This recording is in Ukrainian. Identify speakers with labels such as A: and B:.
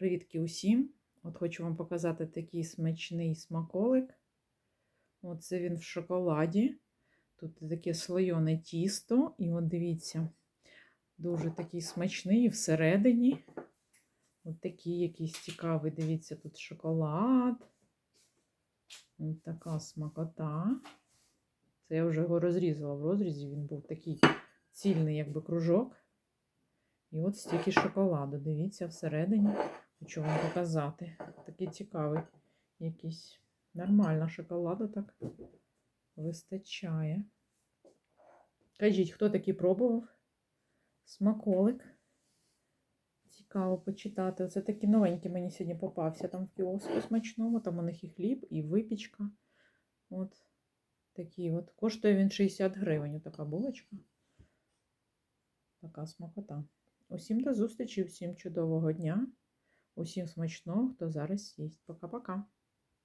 A: Привітки усім! От хочу вам показати такий смачний смаколик. Оце він в шоколаді. Тут таке слойоне тісто. І от дивіться, дуже такий смачний всередині. От такий якийсь цікавий, дивіться, тут шоколад. Ось така смакота. Це я вже його розрізала в розрізі. Він був такий цільний, якби кружок. І от стільки шоколаду. Дивіться, всередині. Хочу вам показати. Такий цікавий якийсь. Нормально шоколаду так вистачає. Кажіть, хто такий пробував? Смаколик. Цікаво почитати. Оце такий новенький мені сьогодні попався там в кіоску смачному. Там у них і хліб, і випічка. От такий от. Коштує він 60 гривень. Така булочка. Така смакота. Усім до зустрічі, всім чудового дня, усім смачного, хто зараз їсть. Пока-пока.